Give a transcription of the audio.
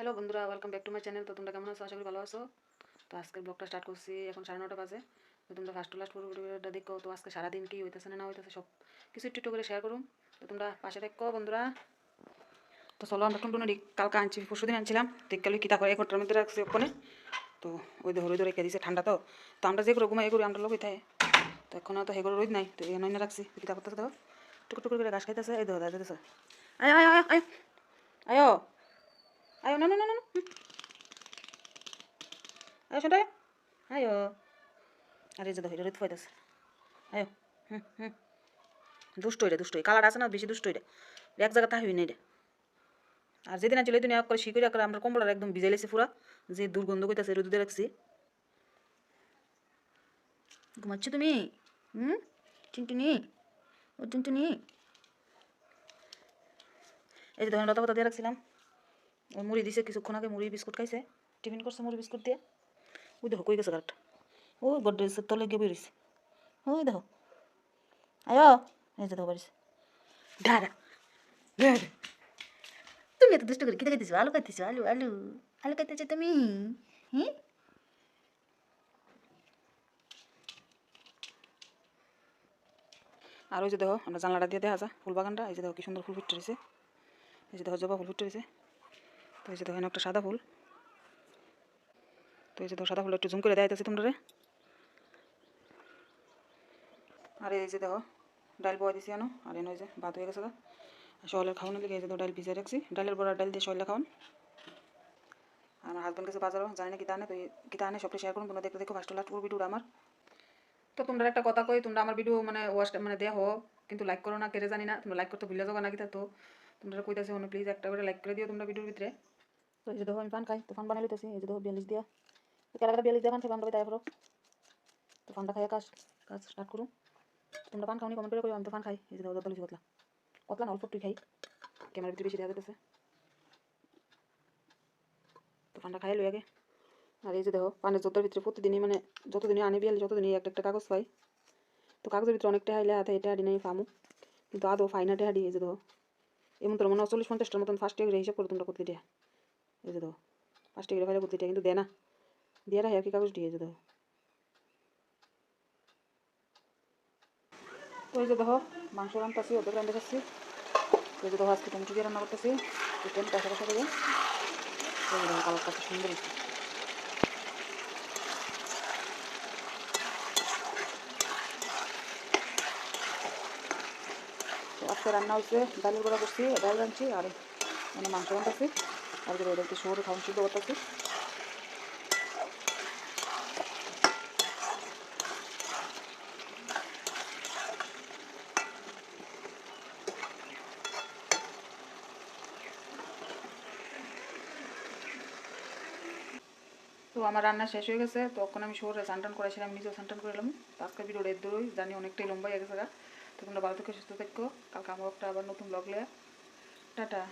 Hello বন্ধুরা welcome back to my channel তো তোমরা কেমন আছো? আশা করি ভালো আছো। তো আজকের ব্লগটা স্টার্ট করছি এখন সাড়ে নটা বাজে। তো তোমরা ফার্স্ট টু লাস্ট পুরো ভিডিওটা দেখো। তো আজকে সারাদিন কি হইতেছে না না হইতেছে সব কিছু একটু একটু করে শেয়ার করুন তো তোমরা পাশে দেখো বন্ধুরা। তো চলো আমরা টুনটুনি কালকে আনছি, পরশু দিন আনছিলাম। দেখলে কিতা করে ঘণ্টার মধ্যে রাখছি ওখানে তো ওই ধরে ধরে রেখে দিছে ঠান্ডা তো। তো আমরা যে করে ঘুমাই এগুলো আমরা লোক থাকে। তো এখন তো হেগুলো রোদ নাই। তো এখানে রাখছি। কিতা করতেছে দেখো। টুকু করে ঘাস খাইতেছে। এই দেখো দাদা আয় আয় আয়। আয়। আয় আয় না না না না না। হুম। আয় শোনা আয়ো আরে যে এটা রোদ ফাইতেছে আয়ো হুম হুম দুষ্ট এটা দুষ্ট কালার আছে না বেশি দুষ্ট এটা এক জায়গা তাহবি না এটা আর যেদিন ওই দিন এক করে শিকড়ি করে আমরা কম্বলার একদম ভিজাই লেছি পুরা যে দুর্গন্ধ কইতাছে রোদে রাখছি ঘুমাচ্ছ তুমি হুম চিন্টুনি ও চিন্টুনি এই যে ধরেন লতা পাতা দিয়ে রাখছিলাম মুড়ি দিছে, কিছুক্ষণ আগে মুড়ি বিস্কুট খাইছে। টিফিন করছে মুড়ি বিস্কুট দিয়ে। ওই দেখো কই গেছে গাড়টা ও গড্রেজের তলে গিয়ে বেরিয়েছে ওই দেখো। আয়ো, এই যে দেখো দাঁড়া দাঁড়া তুমি এত দুষ্ট করে কিনে খাইতেছো? আলু খাইতেছো, আলু আলু। আলু খাইতেছো তুমি? হ্যাঁ আর ওই যে দেখো আমরা জানলাটা দিয়ে দেখা যায় ফুল বাগানটা এই যে দেখো, কি সুন্দর ফুল ফুটে রয়েছে এই যে দেখো, জবা ফুল ফুটে রয়েছে তো এই যে দেখো এখানে একটা সাদা ফুল। তো এই যে দেখো, সাদা ফুল একটু জুম করে দেখাইতেছি তোমরা আর এই যে দেখো, ডাল বয়া দিছি আনো আর এনে যে ভাত হয়ে গেছে শহরের খাওয়ানোর দিকে এই যে দেখো, ডাল ভিজে রাখছি। ডালের বড়া, ডাল দিয়ে শহরে খাওয়ান। আমার হাজব্যান্ড গেছে বাজারও, জানি না কিতা আনে, তো কিতা আনে, সবটা শেয়ার করুন, তোমরা দেখতে দেখো ফার্স্ট লাস্ট পুরো ভিডিওটা আমার। তো তোমরা একটা কথা কই, তোমরা আমার ভিডিও মানে ওয়াচ মানে দেহ কিন্তু লাইক করো না কেড়ে জানি না, তোমরা লাইক করতে ভুলে যাব না কিতা তো। তোমরা কইতাছে অন্য প্লিজ একটা করে লাইক করে দিও তোমরা ভিডিওর ভিতরে। তো এই যে দেখো, আমি পান খাই, তো পান বানাই লইতেছি, এই যে দেখো বিয়াল্লিশ দিয়া। কারা কারা বিয়াল্লিশ দিয়া পান খাই আমরা তাই করো। তো পানটা খাই কাজ কাজ স্টার্ট করুন তোমরা পান খাওনি কমেন্ট করে কই আমি তো পান খাই। এই যে দেখো দলিশ কতলা কতলা না, অল্প একটুই খাই। ক্যামেরার ভিতরে বেশি দেখা যেতেছে তো পানটা খাই লই আগে। আর এই যে দেখো, পানের জোতার ভিতরে প্রতিদিনই মানে যতদিনই আনি বিয়ালি যতদিনই একটা একটা কাগজ পাই। তো কাগজের ভিতরে অনেকটা হাইলে হাতে এটা হাডি নাই, ফামু। কিন্তু আদৌ ফাইনাটে এই যে দেখো। এমন তোর মনে হয় চল্লিশ পঞ্চাশটার মতন ফার্স্ট ইয়ার হিসাব করে তোমরা করতে দিয়া এই যে দেখো ফার্স্ট ইয়ার ফাইলে করতে দিয়া কিন্তু দেয় না দিয়ে রাখে আর কি কাগজ দিয়ে যে তো এই যে দেখো, মাংস রান্তাছি ওদের রান্না খাচ্ছি তো যে দেখো, আজকে টমেটো দিয়ে রান্না করতেছি। চিকেন কাঁচা কাঁচা করে। এই যে দেখো, কালারটা সুন্দর আজকে রান্না হচ্ছে ডালের বড়া করছি ডাল রাঁধছি আর মানে মাংস রান্নাছি আর যে ওদেরকে শহরে খাওয়ান সিদ্ধ করতেছি তো আমার রান্না শেষ হয়ে গেছে তখন আমি শহরে স্নান করেছিলাম নিজেও স্নান করে এলাম আজকে ভিডিও রেড দূরই, জানি অনেকটাই লম্বা হয়ে গেছে তোমরা ভালো থেকে সুস্থ থাকো। কালকে আমার একটা আবার নতুন ব্লগ টাটা।